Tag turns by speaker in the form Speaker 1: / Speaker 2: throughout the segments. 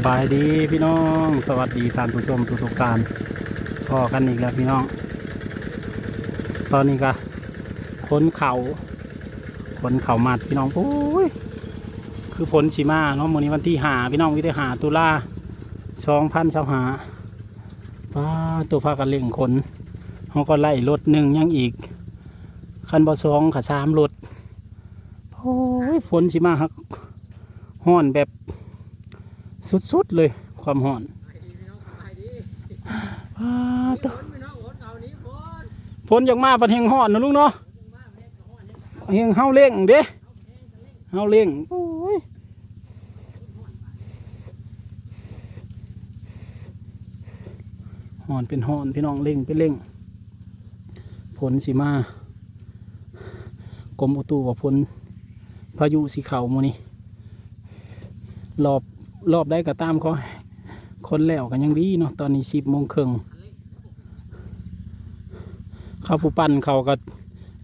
Speaker 1: สบายดีพี่น้อง สวัสดีท่านผู้ชมทุกๆท่านพอกันอีกแล้วพี่น้อง ตอนนี้ก็ขนเขาขนเขามัดพี่น้องโอ้ยคือผลชิมาเนาะมื้อนี้วันที่หาพี่น้องวิทยหาตุลาสองพันสหาป้าตัวพากันเล่งขนเขาก็ไล่รถหนึ่งยังอีก คันบอสองขาสามรถโอ้ยผลชิมาฮักห่อนแบบ สุดๆเลยความห่อนว้าตัวฝนอยากมาปัดเฮงห่อนนะลุงเนาะเฮงเฮาเล่งเด้เฮาเล่งโอ้ยห่อนเป็นห่อนพี่น้องเล่งเป็นเล่งฝนสิมากรมอุตุว่าฝนพายุสีเขาโมนี่รอบ รอบได้ก็ตามเขาคนแล้วกันยังดีเนาะตอนนี้สิบโมงครึ่งเข้าผู้ปั่นเขาก็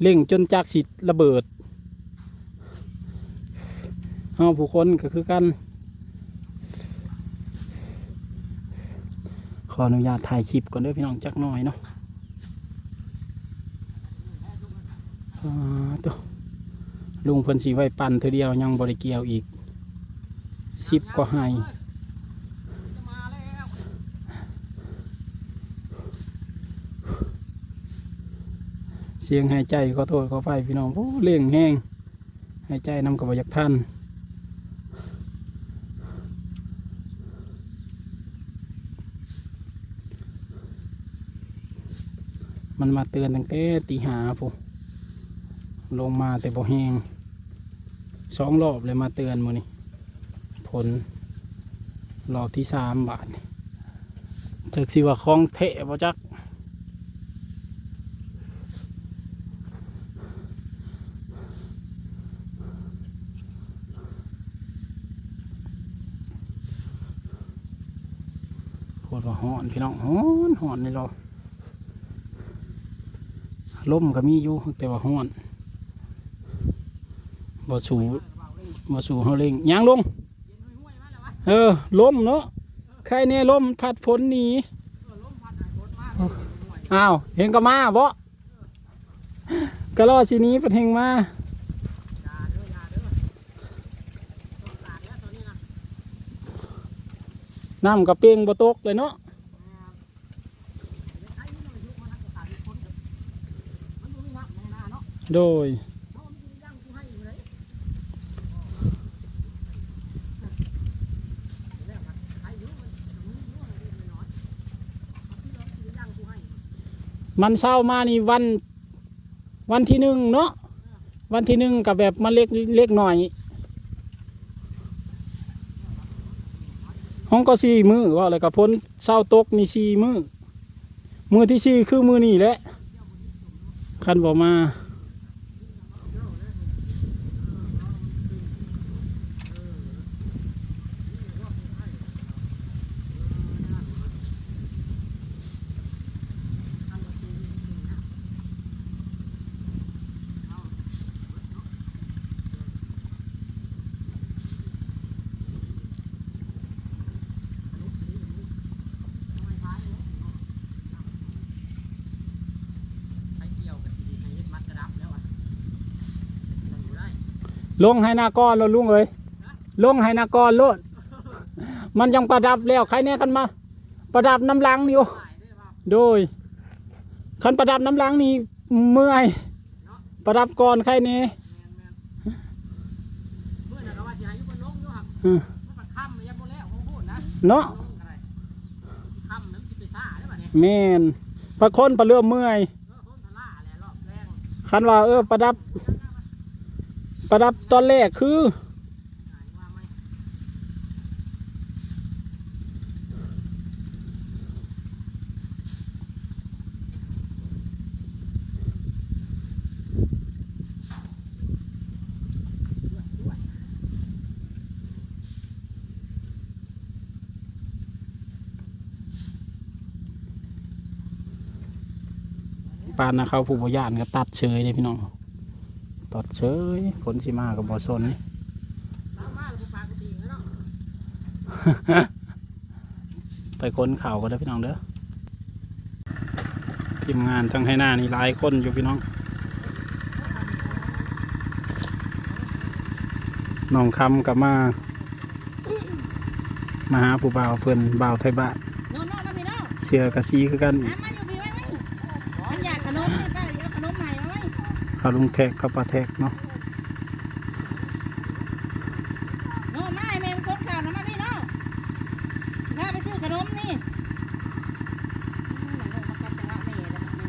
Speaker 1: เร่งจนจักสิระเบิดเฮาผู้คนก็คือกันขออนุญาตถ่ายคลิปก่อนเด้อพี่น้องจักหน่อยเนาะอ่าตัวลุงเพิ่นสีไว้ปั่นเธอเดียวยังบริเกียวอีก สิบก็ให้เสียงหายใจขอโทษขอไปพี่น้องโอ้เล่งแห้งหายใจนำกับบอยากท่านมันมาเตือนตั้งแต่ตีหาผมลงมาแต่บ่แห้งสองรอบเลยมาเตือนมือนี่ ผลรอบที่สามบาทจากสิว่าคลองเทะบ่จักโคตรว่าฮ้อนพี่น้องฮ้อนฮ้อนนี่เราลมก็มีอยู่แต่ว่าฮ้อนบ่สูบ่สูเฮาเร่งยางลง เออล้มเนาะใครเนี่ยล้มพัดฝนหนีอ้าวเห็นก็มาบ่ก็รอสิหนี้ประเทงมาน้ำกระเปียงบ่ตกเลยเนาะโดย มันเศร้ามานี่วัน วันที่หนึ่งเนาะวันที่หนึ่งกับแบบมันเล็กเล็กหน่อยห้องก็สี่มือว่าอะไรกับพ้นเศร้าตกนี่สี่มือมือที่สี่คือมือนี่แหละคันบอกมา ลงให้หน้าก้อนแล้วลุงเอ้ยลงให้หน้าก้อนโลดมันยังประดับแล้วใครแน่กันมา ประดับน้ำลังนี่โอ้โดยคันประดับน้ำลังนี่เมื่อยประดับก่อนใครแน่
Speaker 2: เมื่อน่ะก็ว่าสิให้อยู่บนลงอยู่ครับ
Speaker 1: อืม
Speaker 2: มันก็ค่ำมันยังบ่แล้วของพูดนะ
Speaker 1: เนาะ
Speaker 2: ลงก็ได้ค่ำนั้นสิไปซ่าได้ป่ะเนี่ย
Speaker 1: แม่นประคนประเลื่อมเมื่อย
Speaker 2: เออคนทะล่าแหละรอบแรง
Speaker 1: คันว่าเออประดับ ประดับตอนแรกคือ
Speaker 2: หายว่าไหม
Speaker 1: ปานนะเขาผู้บริยานก็ตัดเฉยเลยพี่น้อง ตัดเฉยผลสิมากับบอสน
Speaker 2: ตามมาแล้วผู้ปลาก็ตีแล้วเนาะ
Speaker 1: ไปค้นเข่าก็ได้อพี่น้องเด้อทีมงานทั้งให้หน้านี่หลายคนอยู่พี่น้อง น้องคำกับมา มาหาผู้บ่าวเพิ่นบ่าวไทยบ้าน
Speaker 3: โน่นโน่นนะพี่น้อง
Speaker 1: เชื่อกระซีคือกันอีก
Speaker 3: น้ำมาอยู่พี่ไว้ไหมมันอยากขนมนี่ป้าเอาขนมใหม่เอาไว้
Speaker 1: เขาลุงแทกกับปลาแทกเนาะ
Speaker 3: โน่นมาให้แม่มันกดข่าวนะมาพี่น้องพาไปซื้อขนมนี่อืมมันโน่นมากัดจังหวะแม่เลยนะแม่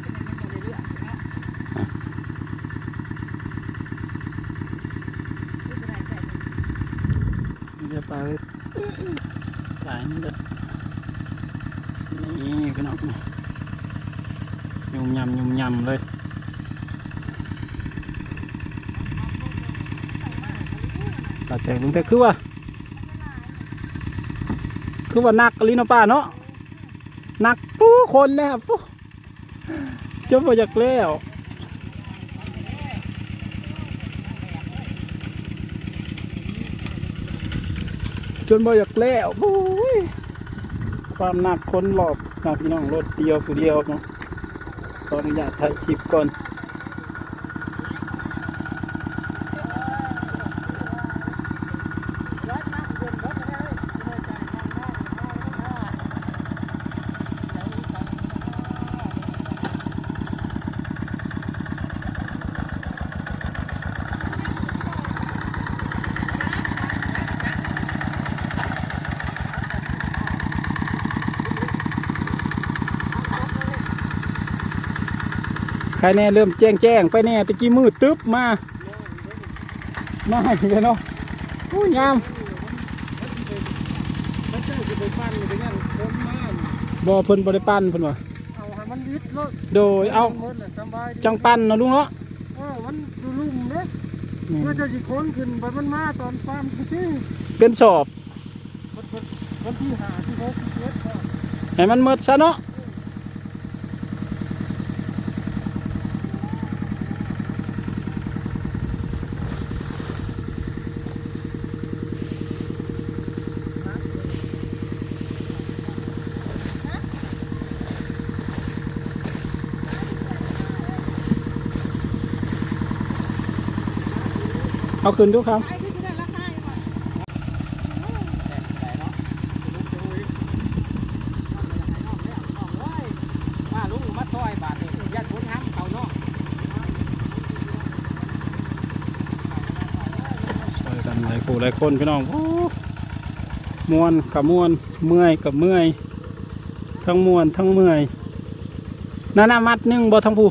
Speaker 3: เป็นยังไงเรื่องเนาะซื้อไปได้แปดสิบ
Speaker 1: นี่จะปลาหลายนี่เด้อนี่พี่น้องยุ่มยำยุ่มยำเลย ปลาแทกลุงแทกคือว่า คือว่านักลินป้าเนาะนักปู้คนนะครับปู้จนมาจากแล้วจนมาจากแล้วโอ้ยความหนักคนหลอบนะพี่น้องรถเดียวผู้เดียวเนาะขออนุญาตถ่ายคลิปก่อน ใครแน่เริ่มแจ้งแจ้งไปแน่ตะกี้มืดตึ๊บมามาให้กันเนาะโอ้ยงาม
Speaker 2: มันเจ้าจะไปปั้นอยู่เป็นยังผมมา
Speaker 1: บ่เพิ่นบ่ได้ปั้นเพิ่นว่า
Speaker 2: เอาให้มันวิดรถ
Speaker 1: โดยเอา
Speaker 2: หมดน่ะสบาย
Speaker 1: จังปั้นเนาะลุงเนาะ
Speaker 2: เออมันดูลุ่มเด้
Speaker 1: นี่
Speaker 2: เพื่อจะสิค้นขึ้นไปมันมาตอนปั้นที่
Speaker 1: เป็นสอบ
Speaker 2: วันที่หาที่หกที่เจ็ดก็
Speaker 1: ให้มันหมดซะเนาะเอาขึ้นดูครับ
Speaker 3: ไอ้ที่ที่ได้ราคาอยู่ก่อน
Speaker 2: ว่าลุงมาซอยบาทนี่ยัดคนน้ำเขาเนาะ
Speaker 1: ช่วยกันหลายผู้หลายคนพี่น้องโอ้มวนกับมวนเมื่อยกับเมื่อย ทั้งมวนทั้งเมื่อยนานามัดหนึ่งบ่ทั้งผู้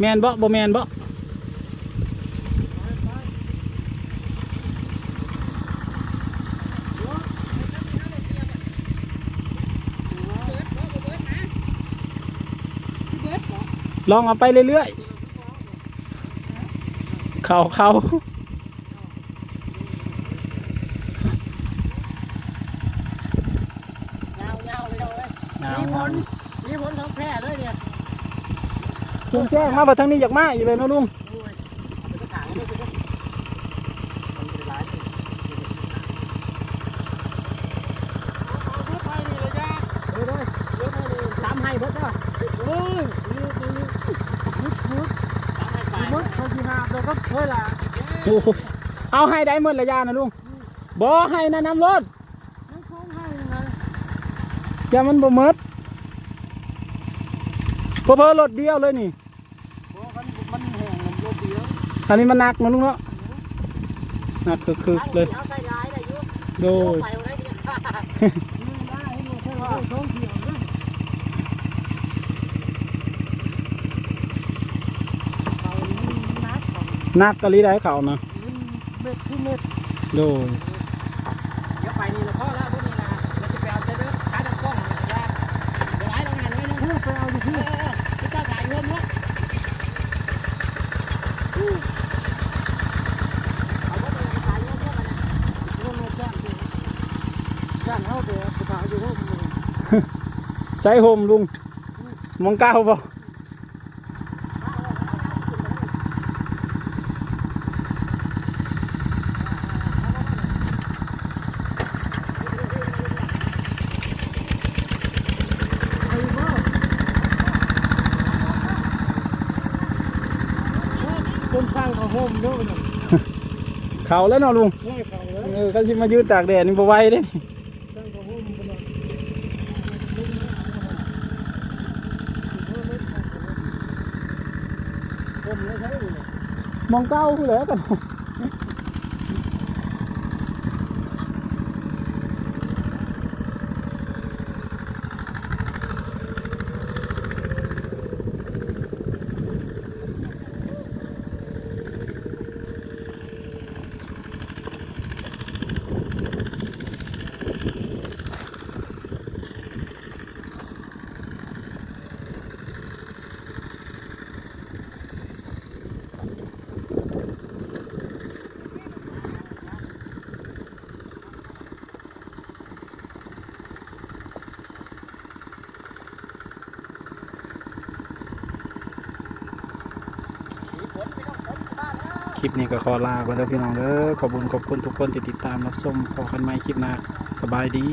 Speaker 1: แมนบ่บ่แมนบ่
Speaker 3: เบิร์ดเหรอ
Speaker 1: ลองเอาไปเรื่อยๆ เขาเขา
Speaker 2: ยาวยาวเลยเอาเลย
Speaker 1: เอา
Speaker 2: มีผลมีผลของแพร่เลยเนี่ย
Speaker 1: ลุงแจ้งมาบ่ทางนี้อยากมาอีกเลยเนาะลุง
Speaker 2: โอ้ยเอาไปกระถางเลยไปกระถางมันเป็นหลายสิเอาไปนี่เลยจ้าเฮ้ยเฮ้ยเฮ้ยเฮ้ยตามให้เบิดเด้อ ก็เฮ้ยล่ะ
Speaker 1: โอ้โหเอาให้ได้หมดระยะนะลุงบ่ให้นะน้ำรถ
Speaker 2: นั่นของให้ยังไง
Speaker 1: อย่ามันบ่หมดเพอเพอรถเดียวเลยนี่
Speaker 2: บอกมันมันแห้งมันโลเดียว
Speaker 1: อันนี้มันหนักนะลุงเนาะหนักคือๆเลย
Speaker 2: เอาใส่ร้ายได้อยุ
Speaker 1: โดย
Speaker 2: ไปเอาได้ดีค่ะมึงได้ให้ดูแค่ว่าท้องเสียวเลยเขานี่นัดเขา
Speaker 1: ห นักกะลีได้เขานะ
Speaker 2: เม็ดที่เม็ด
Speaker 1: โดย
Speaker 2: เดี๋ยวไปนี่ละพ่อแล้วพวกนี้นะเราจะไปเอาเจ้าเด้อขายดังกล้องนะจ๊ะเดี๋ยวไอ้โรงงานไว้นึงไปเอาอยู่ที่เออที่เจ้าขายเพิ่มเนาะเอาไว้เลยขายเพิ่มเนาะเพิ่มเนาะจ้างดิจ้างเอาเดี๋ยวไปขายอยู่เพิ่มเลย
Speaker 1: ใช้โฮมลุงมองก้าวบ่
Speaker 4: มเด้อน่ะ
Speaker 1: เขาแล้วเนาะลุง
Speaker 4: ได้เขาแล้ว
Speaker 1: เออเขาชิมายืนตากแดดนี่บ่ไหวเด้
Speaker 4: ตั้งกระห่มกันเลยห่มเลยใช่ไหม
Speaker 1: มองเก้าผู้แล้วกัน ปนี้ก็ขอลาไปแล้วพี่น้องเด้อขอบคุณขอบคุณทุกคนที่ติดตามรับชมพอกันไหม่คลิปหน้าสบายดี